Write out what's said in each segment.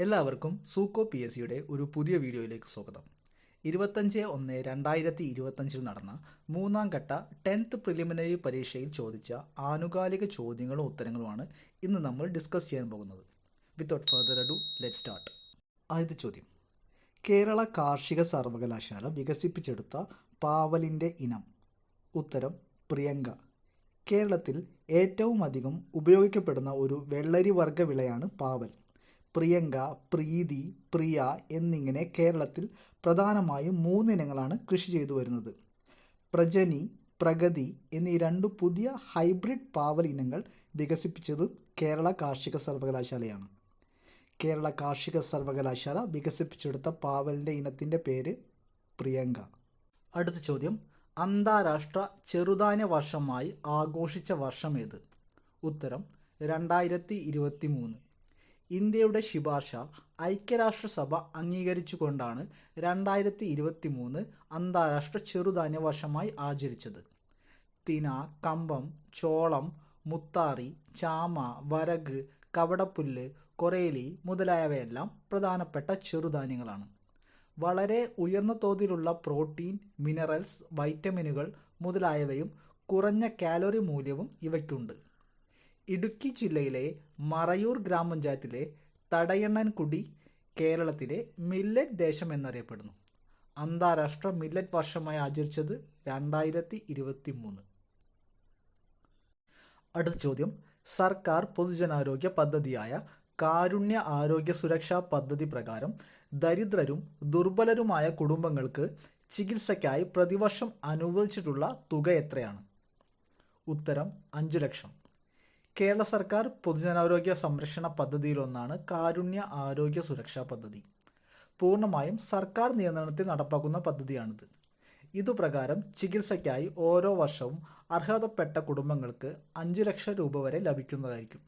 എല്ലാവർക്കും സൂക്കോ P S സിയുടെ ഒരു പുതിയ വീഡിയോയിലേക്ക് സ്വാഗതം. ഇരുപത്തഞ്ച് ഒന്ന് രണ്ടായിരത്തി ഇരുപത്തഞ്ചിൽ നടന്ന മൂന്നാം ഘട്ട ടെൻത്ത് പ്രിലിമിനറി പരീക്ഷയിൽ ചോദിച്ച ആനുകാലിക ചോദ്യങ്ങളും ഉത്തരങ്ങളുമാണ് ഇന്ന് നമ്മൾ ഡിസ്കസ് ചെയ്യാൻ പോകുന്നത്. Without further ado let start ആദ്യത്തെ ചോദ്യം. കേരള കാർഷിക സർവകലാശാല വികസിപ്പിച്ചെടുത്ത പാവലിന്റെ ഇനം. ഉത്തരം പ്രിയങ്ക. കേരളത്തിൽ ഏറ്റവും അധികം ഉപയോഗിക്കപ്പെടുന്ന ഒരു വെള്ളരി വർഗ വിളയാണ് പാവൽ. പ്രിയങ്ക പ്രീതി പ്രിയ എന്നിങ്ങനെ കേരളത്തിൽ പ്രധാനമായും മൂന്നിനങ്ങളാണ് കൃഷി ചെയ്തു വരുന്നത്. പ്രജനി പ്രഗതി എന്നീ രണ്ട് പുതിയ ഹൈബ്രിഡ് പാവൽ ഇനങ്ങൾ വികസിപ്പിച്ചത് കേരള കാർഷിക സർവകലാശാലയാണ്. കേരള കാർഷിക സർവകലാശാല വികസിപ്പിച്ചെടുത്ത പാവലിന്റെ ഇനത്തിന്റെ പേര് പ്രിയങ്ക. അടുത്ത ചോദ്യം. അന്താരാഷ്ട്ര ചെറുധാന്യ വർഷമായി ആഘോഷിച്ച വർഷം ഏത്? ഉത്തരം രണ്ടായിരത്തി ഇരുപത്തി മൂന്ന് ഇന്ത്യയുടെ ശുപാർശ ഐക്യരാഷ്ട്രസഭ അംഗീകരിച്ചുകൊണ്ടാണ് രണ്ടായിരത്തി ഇരുപത്തി മൂന്ന് അന്താരാഷ്ട്ര ചെറുധാന്യ വർഷമായി ആചരിച്ചത്. തിന കമ്പം ചോളം മുത്താറി ചാമ വരക് കവടപ്പുല്ല് കൊറേലി മുതലായവയെല്ലാം പ്രധാനപ്പെട്ട ചെറുധാന്യങ്ങളാണ്. വളരെ ഉയർന്ന തോതിലുള്ള പ്രോട്ടീൻ മിനറൽസ് വൈറ്റമിനുകൾ മുതലായവയും കുറഞ്ഞ കാലോറി മൂല്യവും ഇവയ്ക്കുണ്ട്. ഇടുക്കി ജില്ലയിലെ മറയൂർ ഗ്രാമപഞ്ചായത്തിലെ തടയണ്ണൻകുടി കേരളത്തിലെ മില്ലറ്റ് ദേശം എന്നറിയപ്പെടുന്നു. അന്താരാഷ്ട്ര മില്ലറ്റ് വർഷമായി ആചരിച്ചത് രണ്ടായിരത്തി ഇരുപത്തി മൂന്ന് അടുത്ത ചോദ്യം. സർക്കാർ പൊതുജനാരോഗ്യ പദ്ധതിയായ കാരുണ്യ ആരോഗ്യ സുരക്ഷാ പദ്ധതി പ്രകാരം ദരിദ്രരും ദുർബലരുമായ കുടുംബങ്ങൾക്ക് ചികിത്സയ്ക്കായി പ്രതിവർഷം അനുവദിച്ചിട്ടുള്ള തുക എത്രയാണ്? ഉത്തരം അഞ്ച് ലക്ഷം. കേരള സർക്കാർ പൊതുജനാരോഗ്യ സംരക്ഷണ പദ്ധതിയിലൊന്നാണ് കാരുണ്യ ആരോഗ്യ സുരക്ഷാ പദ്ധതി. പൂർണമായും സർക്കാർ നിയന്ത്രണത്തിൽ നടപ്പാക്കുന്ന പദ്ധതിയാണിത്. ഇതുപ്രകാരം ചികിത്സയ്ക്കായി ഓരോ വർഷവും അർഹതപ്പെട്ട കുടുംബങ്ങൾക്ക് അഞ്ച് ലക്ഷം രൂപ വരെ ലഭിക്കുന്നതായിരിക്കും.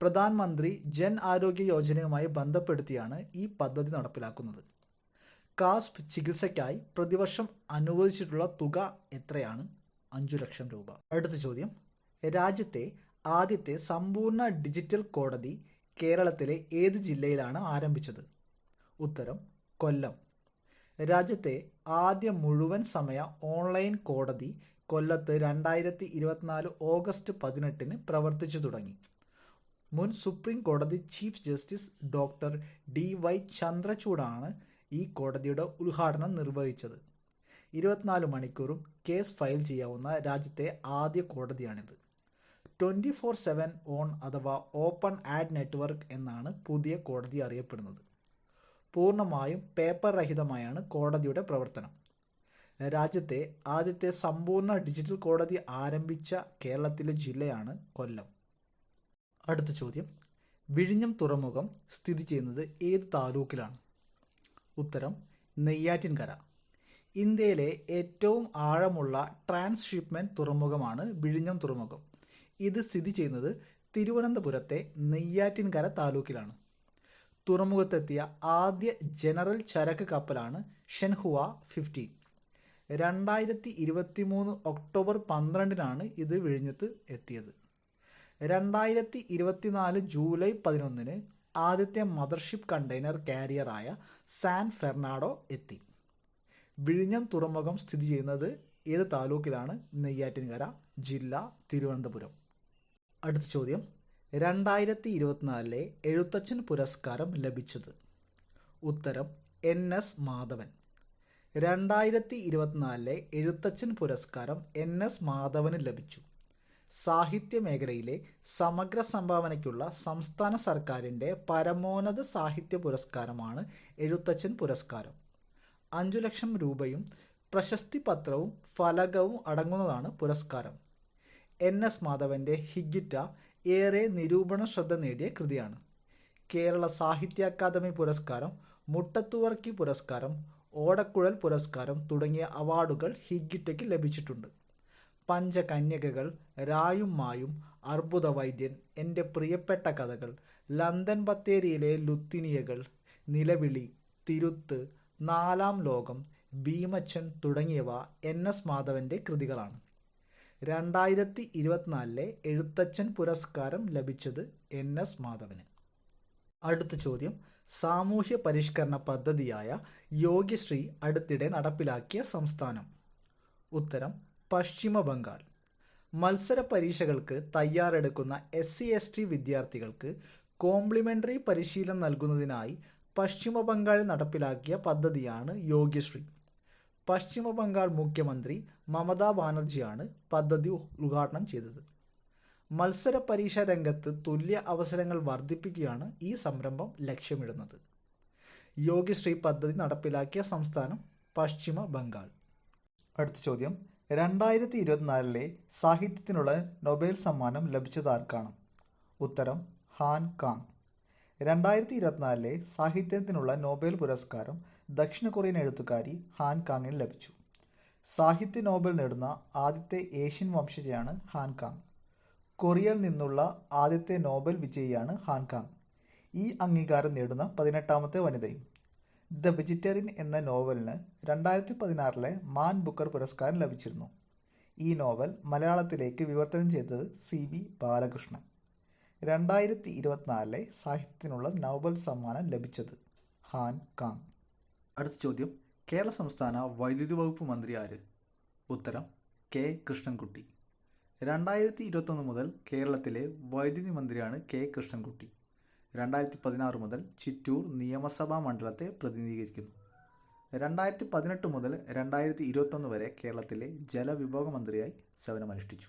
പ്രധാനമന്ത്രി ജൻ ആരോഗ്യ യോജനയുമായി ബന്ധപ്പെടുത്തിയാണ് ഈ പദ്ധതി നടപ്പിലാക്കുന്നത്. കാസ്പ് ചികിത്സയ്ക്കായി പ്രതിവർഷം അനുവദിച്ചിട്ടുള്ള തുക എത്രയാണ്? അഞ്ചു ലക്ഷം രൂപ. അടുത്ത ചോദ്യം. രാജ്യത്തെ ആദ്യത്തെ സമ്പൂർണ ഡിജിറ്റൽ കോടതി കേരളത്തിലെ ഏത് ജില്ലയിലാണ് ആരംഭിച്ചത്? ഉത്തരം കൊല്ലം. രാജ്യത്തെ ആദ്യ മുഴുവൻ സമയ ഓൺലൈൻ കോടതി കൊല്ലത്ത് രണ്ടായിരത്തി ഇരുപത്തിനാല് ഓഗസ്റ്റ് പതിനെട്ടിന് പ്രവർത്തിച്ചു തുടങ്ങി. മുൻ സുപ്രീം കോടതി chief justice doctor D Y ചന്ദ്രചൂഡാണ് ഈ കോടതിയുടെ ഉദ്ഘാടനം നിർവഹിച്ചത്. ഇരുപത്തിനാല് മണിക്കൂറും കേസ് ഫയൽ ചെയ്യാവുന്ന രാജ്യത്തെ ആദ്യ കോടതിയാണിത്. ട്വന്റി ഫോർ സെവൻ ഓൺ അഥവാ ഓപ്പൺ ആഡ് നെറ്റ്വർക്ക് എന്നാണ് പുതിയ കോടതി അറിയപ്പെടുന്നത്. പൂർണമായും പേപ്പർ രഹിതമായാണ് കോടതിയുടെ പ്രവർത്തനം. രാജ്യത്തെ ആദ്യത്തെ സമ്പൂർണ ഡിജിറ്റൽ കോടതി ആരംഭിച്ച കേരളത്തിലെ ജില്ലയാണ് കൊല്ലം. അടുത്ത ചോദ്യം. വിഴിഞ്ഞം തുറമുഖം സ്ഥിതി ചെയ്യുന്നത് ഏത് താലൂക്കിലാണ്? ഉത്തരം നെയ്യാറ്റിൻകര. ഇന്ത്യയിലെ ഏറ്റവും ആഴമുള്ള ട്രാൻസ്ഷിപ്മെന്റ് തുറമുഖമാണ് വിഴിഞ്ഞം തുറമുഖം. ഇത് സ്ഥിതി ചെയ്യുന്നത് തിരുവനന്തപുരത്തെ നെയ്യാറ്റിൻകര താലൂക്കിലാണ്. തുറമുഖത്തെത്തിയ ആദ്യ ജനറൽ ചരക്ക് കപ്പലാണ് ഷെൻഹുവ ഫിഫ്റ്റീൻ രണ്ടായിരത്തി ഇരുപത്തി മൂന്ന് ഒക്ടോബർ പന്ത്രണ്ടിനാണ് ഇത് വിഴിഞ്ഞത്ത് എത്തിയത്. രണ്ടായിരത്തി ഇരുപത്തിനാല് ജൂലൈ പതിനൊന്നിന് ആദ്യത്തെ മദർഷിപ്പ് കണ്ടെയ്നർ കാരിയറായ സാൻ ഫെർണാഡോ എത്തി. വിഴിഞ്ഞം തുറമുഖം സ്ഥിതി ചെയ്യുന്നത് ഏത് താലൂക്കിലാണ്? നെയ്യാറ്റിൻകര ജില്ല തിരുവനന്തപുരം. അടുത്ത ചോദ്യം. രണ്ടായിരത്തി ഇരുപത്തിനാലിലെ എഴുത്തച്ഛൻ പുരസ്കാരം ലഭിച്ചത്. ഉത്തരം എൻ എസ് മാധവൻ. രണ്ടായിരത്തി ഇരുപത്തിനാലിലെ എഴുത്തച്ഛൻ പുരസ്കാരം എൻ എസ് മാധവന് ലഭിച്ചു. സാഹിത്യ മേഖലയിലെ സമഗ്ര സംഭാവനയ്ക്കുള്ള സംസ്ഥാന സർക്കാരിന്റെ പരമോന്നത സാഹിത്യ പുരസ്കാരമാണ് എഴുത്തച്ഛൻ പുരസ്കാരം. അഞ്ചു ലക്ഷം രൂപയും പ്രശസ്തി പത്രവും ഫലകവും അടങ്ങുന്നതാണ് പുരസ്കാരം. എൻ എസ് മാധവന്റെ ഹിഗിറ്റ ഏറെ നിരൂപണ ശ്രദ്ധ നേടിയ കൃതിയാണ്. കേരള സാഹിത്യ അക്കാദമി പുരസ്കാരം മുട്ടത്തുവർക്കി പുരസ്കാരം ഓടക്കുഴൽ പുരസ്കാരം തുടങ്ങിയ അവാർഡുകൾ ഹിഗിറ്റയ്ക്ക് ലഭിച്ചിട്ടുണ്ട്. പഞ്ചകന്യകകൾ രായും മായും അർബുദ വൈദ്യൻ എന്റെ പ്രിയപ്പെട്ട കഥകൾ ലണ്ടൻ ബത്തേരിയിലെ ലുത്തിനിയകൾ നിലവിളി തിരുത്ത് നാലാം ലോകം ഭീമച്ചൻ തുടങ്ങിയവ എൻ എസ് മാധവന്റെ കൃതികളാണ്. രണ്ടായിരത്തി ഇരുപത്തിനാലിലെ എഴുത്തച്ഛൻ പുരസ്കാരം ലഭിച്ചത് എൻ എസ് മാധവന്. അടുത്ത ചോദ്യം. സാമൂഹ്യ പരിഷ്കരണ പദ്ധതിയായ യോഗ്യശ്രീ അടുത്തിടെ നടപ്പിലാക്കിയ സംസ്ഥാനം. ഉത്തരം പശ്ചിമ ബംഗാൾ. മത്സര പരീക്ഷകൾക്ക് തയ്യാറെടുക്കുന്ന എസ് സി എസ് ടി വിദ്യാർത്ഥികൾക്ക് കോംപ്ലിമെന്ററി പരിശീലനം നൽകുന്നതിനായി പശ്ചിമ ബംഗാളിൽ നടപ്പിലാക്കിയ പദ്ധതിയാണ് യോഗ്യശ്രീ പശ്ചിമ ബംഗാൾ മുഖ്യമന്ത്രി മമതാ ബാനർജിയാണ് പദ്ധതി ഉദ്ഘാടനം ചെയ്തത്. മത്സര പരീക്ഷ രംഗത്ത് തുല്യ അവസരങ്ങൾ വർദ്ധിപ്പിക്കുകയാണ് ഈ സംരംഭം ലക്ഷ്യമിടുന്നത്. യോഗ്യശ്രീ പദ്ധതി നടപ്പിലാക്കിയ സംസ്ഥാനം പശ്ചിമ ബംഗാൾ. അടുത്ത ചോദ്യം. രണ്ടായിരത്തി ഇരുപത്തിനാലിലെ സാഹിത്യത്തിനുള്ള നൊബേൽ സമ്മാനം ലഭിച്ചത് ആർക്കാണ്? ഉത്തരം ഹാൻ കാങ്. രണ്ടായിരത്തി ഇരുപത്തിനാലിലെ സാഹിത്യത്തിനുള്ള നോബൽ പുരസ്കാരം ദക്ഷിണ കൊറിയൻ എഴുത്തുകാരി ഹാൻ കാങ്ങിന് ലഭിച്ചു. സാഹിത്യ നോബൽ നേടുന്ന ആദ്യത്തെ ഏഷ്യൻ വംശജയാണ് ഹാൻ കാങ്. കൊറിയയിൽ നിന്നുള്ള ആദ്യത്തെ നോബൽ വിജയിയാണ് ഹാൻ കാങ്. ഈ അംഗീകാരം നേടുന്ന പതിനെട്ടാമത്തെ വനിതയും ദ വെജിറ്റേറിയൻ എന്ന നോവലിന് രണ്ടായിരത്തി പതിനാറിലെ മാൻ ബുക്കർ പുരസ്കാരം ലഭിച്ചിരുന്നു. ഈ നോവൽ മലയാളത്തിലേക്ക് വിവർത്തനം ചെയ്തത് സി ബി ബാലകൃഷ്ണൻ. രണ്ടായിരത്തി ഇരുപത്തിനാലിലെ സാഹിത്യത്തിനുള്ള നോബൽ സമ്മാനം ലഭിച്ചത് ഹാൻ കാങ്. അടുത്ത ചോദ്യം. കേരള സംസ്ഥാന വൈദ്യുതി വകുപ്പ് മന്ത്രി ആര്? ഉത്തരം കെ. കൃഷ്ണൻകുട്ടി. രണ്ടായിരത്തി ഇരുപത്തൊന്ന് മുതൽ കേരളത്തിലെ വൈദ്യുതി മന്ത്രിയാണ് കെ. കൃഷ്ണൻകുട്ടി. രണ്ടായിരത്തി പതിനാറ് മുതൽ ചിറ്റൂർ നിയമസഭാ മണ്ഡലത്തെ പ്രതിനിധീകരിക്കുന്നു. രണ്ടായിരത്തി പതിനെട്ട് മുതൽ രണ്ടായിരത്തി ഇരുപത്തൊന്ന് വരെ കേരളത്തിലെ ജലവിഭവ മന്ത്രിയായി സേവനമനുഷ്ഠിച്ചു.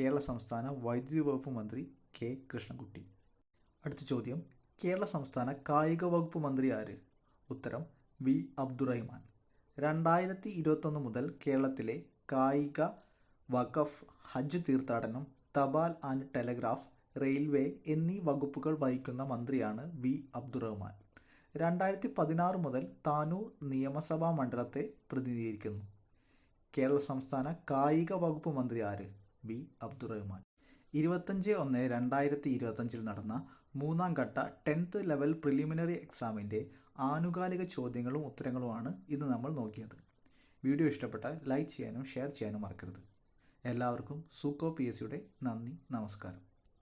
കേരള സംസ്ഥാന വൈദ്യുതി വകുപ്പ് മന്ത്രി കെ. കൃഷ്ണൻകുട്ടി. അടുത്ത ചോദ്യം കേരള സംസ്ഥാന കായിക വകുപ്പ് മന്ത്രി ആര്? ഉത്തരം വി. അബ്ദുറഹിമാൻ. രണ്ടായിരത്തി ഇരുപത്തൊന്ന് മുതൽ കേരളത്തിലെ കായിക വഖഫ് ഹജ്ജ് തീർത്ഥാടനം തപാൽ ആൻഡ് ടെലഗ്രാഫ് റെയിൽവേ എന്നീ വകുപ്പുകൾ വഹിക്കുന്ന മന്ത്രിയാണ് വി. അബ്ദുറഹ്മാൻ. രണ്ടായിരത്തി പതിനാറ് മുതൽ താനൂർ നിയമസഭാ മണ്ഡലത്തെ പ്രതിനിധീകരിക്കുന്നു. കേരള സംസ്ഥാന കായിക വകുപ്പ് മന്ത്രി ആര്? വി. അബ്ദുറഹ്മാൻ. ഇരുപത്തഞ്ച് ഒന്ന് രണ്ടായിരത്തി ഇരുപത്തഞ്ചിൽ നടന്ന മൂന്നാം ഘട്ട ടെൻത്ത് ലെവൽ പ്രിലിമിനറി എക്സാമിന്റെ ആനുകാലിക ചോദ്യങ്ങളും ഉത്തരങ്ങളുമാണ് ഇന്ന് നമ്മൾ നോക്കിയത്. വീഡിയോ ഇഷ്ടപ്പെട്ടാൽ ലൈക്ക് ചെയ്യാനും ഷെയർ ചെയ്യാനും മറക്കരുത്. എല്ലാവർക്കും സൂക്കോ പി എസ് സിയുടെ നന്ദി നമസ്കാരം.